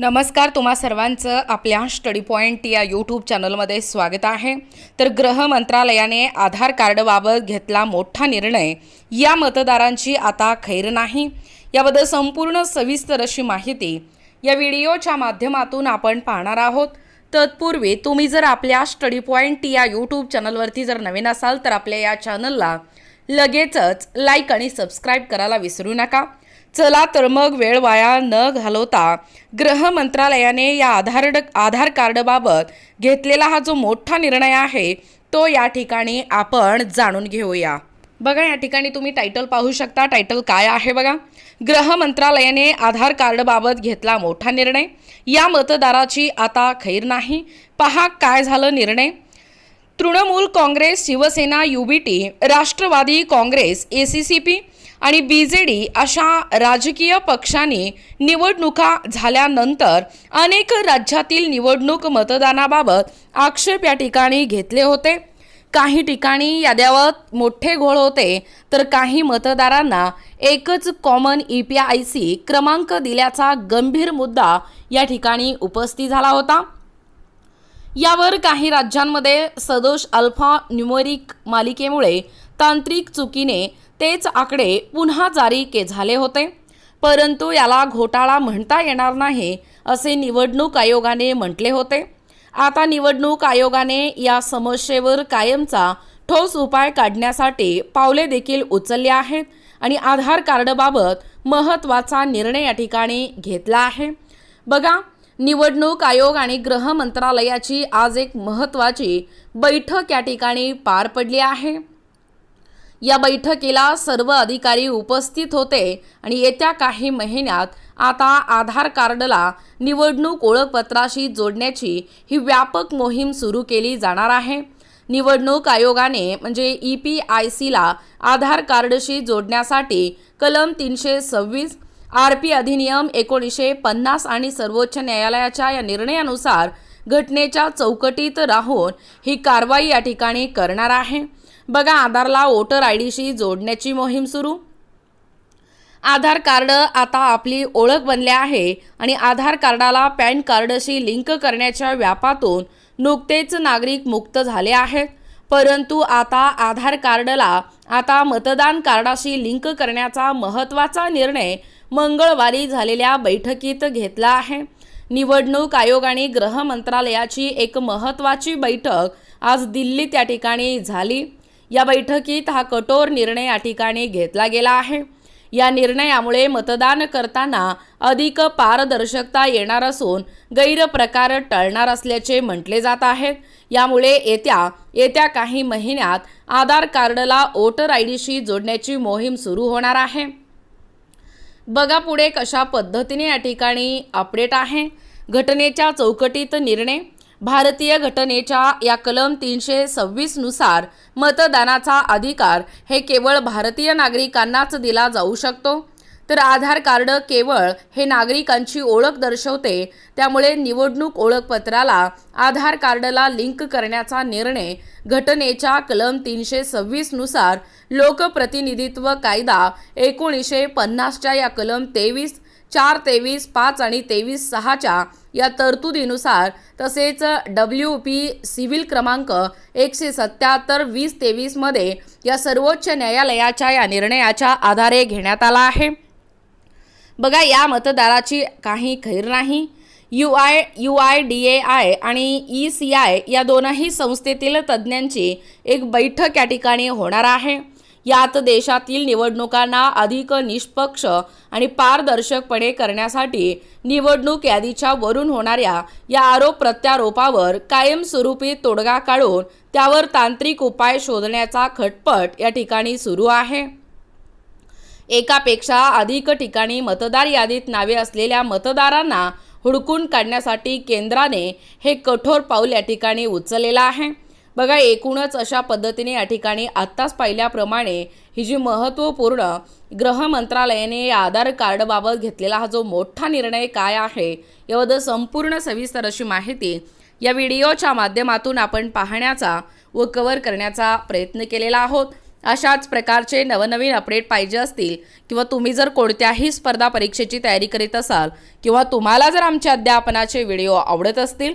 नमस्कार तुम्हा सर्वांचं आपल्या स्टडी पॉईंट या यूट्यूब चॅनलमध्ये स्वागत आहे. तर गृह मंत्रालयाने आधार कार्डबाबत घेतला मोठा निर्णय. या मतदारांची आता खैर नाही. याबद्दल संपूर्ण सविस्तर अशी माहिती या व्हिडिओच्या माध्यमातून आपण पाहणार आहोत. तत्पूर्वी तुम्ही जर आपल्या स्टडी पॉईंट या यूट्यूब चॅनलवरती जर नवीन असाल तर आपल्या या चॅनलला लगेचच लाईक आणि सबस्क्राईब करायला विसरू नका. चला तर मग वेळ वाया न घालवता गृह मंत्रालयाने या आधार आधार कार्डबाबत घेतलेला हा जो मोठा निर्णय आहे तो या ठिकाणी आपण जाणून घेऊया. बघा या ठिकाणी तुम्ही टायटल पाहू शकता. टायटल काय आहे बघा? गृह मंत्रालयाने आधार कार्डबाबत घेतला मोठा निर्णय. या मतदाराची आता खैर नाही. पहा काय झालं निर्णय. Trinamool Congress Shiv Sena UBT Rashtrawadi Congress A C C P आणि बी जे डी अशा राजकीय पक्षांनी निवडणुका झाल्यानंतर अनेक राज्यातील निवडणूक मतदानाबाबत आक्षेप या ठिकाणी घेतले होते. काही ठिकाणी याद्यावर मोठे घोळ होते तर काही मतदारांना एकच common E P I C क्रमांक दिल्याचा गंभीर मुद्दा या ठिकाणी उपस्थित झाला होता. यावर काही राज्यांमध्ये सदोष अल्फा न्यूमरिक मालिकेमुळे तांत्रिक चुकीने तेच आकडे पुन्हा जारी के झाले होते. परंतु याला घोटाळा म्हणता येणार नाही असे निवडणूक आयोगाने म्हटले होते. आता निवडणूक आयोगाने या समस्येवर कायमचा ठोस उपाय काढण्यासाठी पावले देखील उचलली आहेत आणि आधार कार्डबाबत महत्त्वाचा निर्णय या ठिकाणी घेतला आहे. बघा निवडणूक आयोग आणि गृह मंत्रालयाची आज एक महत्त्वाची बैठक या ठिकाणी पार पडली आहे. या बैठकीला सर्व अधिकारी उपस्थित होते आणि येत्या काही महिन्यात आता आधार कार्डला निवडणूक ओळखपत्राशी जोडण्याची ही व्यापक मोहीम सुरू केली जाणार आहे. निवडणूक आयोगाने म्हणजे ई पी आय सीला आधार कार्डशी जोडण्यासाठी कलम तीनशे सव्वीस आर पी अधिनियम एकोणीसशे पन्नास आणि सर्वोच्च न्यायालयाच्या या निर्णयानुसार घटनेच्या चौकटीत राहून ही कारवाई या ठिकाणी करणार आहे. बघा आधारला वोटर आय डीशी जोडण्याची मोहीम सुरू. आधार कार्ड आता आपली ओळख बनले आहे आणि आधार कार्डाला पॅन कार्डशी लिंक करण्याच्या व्यापातून नुकतेच नागरिक मुक्त झाले आहेत. परंतु आता आधार कार्डला आता मतदान कार्डाशी लिंक करण्याचा महत्त्वाचा निर्णय मंगळवारी झालेल्या बैठकीत घेतला आहे. निवडणूक आयोग आणि गृह मंत्रालयाची एक महत्त्वाची बैठक आज दिल्लीत त्या ठिकाणी झाली. या बैठकीत हा कठोर निर्णय या ठिकाणी घेतला गेला आहे. या निर्णयामुळे मतदान करताना अधिक पारदर्शकता येणार असून गैरप्रकार टळणार असल्याचे म्हटले जात आहेत यामुळे येत्या येत्या काही महिन्यात आधार कार्डला वोटर आय डीशी जोडण्याची मोहीम सुरू होणार आहे. बघा पुढे कशा पद्धतीने या ठिकाणी अपडेट आहे. घटनेच्या चौकटीत निर्णय भारतीय घटनेच्या या कलम तीनशे सव्वीसनुसार मतदानाचा अधिकार हे केवळ भारतीय नागरिकांनाच दिला जाऊ शकतो. तर आधार कार्ड केवळ हे नागरिकांची ओळख दर्शवते. त्यामुळे निवडणूक ओळखपत्राला आधार कार्डला लिंक करण्याचा निर्णय घटनेच्या कलम तीनशे सव्वीसनुसार लोकप्रतिनिधित्व कायदा एकोणीसशे पन्नासच्या या कलम तेवीस चार तेवीस पाच आणि तेवीस सहाच्या या तरतुदीनुसार तसेच डब्ल्यू पी सिव्हिल क्रमांक एकशे सत्याहत्तर वीस तेवीसमध्ये या सर्वोच्च न्यायालयाच्या या निर्णयाच्या आधारे घेण्यात आला आहे. बघा या मतदाराची काही खैर नाही. U I U I D A I आणि ई सी आय या दोनही संस्थेतील तज्ज्ञांची एक बैठक या ठिकाणी होणार आहे. यात देशातील निवडणुकांना अधिक निष्पक्ष आणि पारदर्शकपणे करण्यासाठी निवडणूक यादीच्या वरून होणाऱ्या या आरोप प्रत्यारोपावर कायमस्वरूपी तोडगा काढून त्यावर तांत्रिक उपाय शोधण्याचा खटपट या ठिकाणी सुरू आहे. एकापेक्षा अधिक ठिकाणी मतदार यादीत नावे असलेल्या मतदारांना हुडकून काढण्यासाठी केंद्राने हे कठोर पाऊल या ठिकाणी उचललेलं आहे. बघा एकूणच अशा पद्धतीने या ठिकाणी आत्ताच पाहिल्याप्रमाणे ही जी महत्त्वपूर्ण गृह मंत्रालयाने या आधार कार्डबाबत घेतलेला हा जो मोठा निर्णय काय आहे याबद्दल संपूर्ण सविस्तर अशी माहिती या व्हिडिओच्या माध्यमातून आपण पाहण्याचा व कवर करण्याचा प्रयत्न केलेला आहोत. अशाच प्रकारचे नवनवीन अपडेट पाहिजे असतील किंवा तुम्ही जर कोणत्याही स्पर्धा परीक्षेची तयारी करीत असाल किंवा तुम्हाला जर आमच्या अध्यापनाचे व्हिडिओ आवडत असतील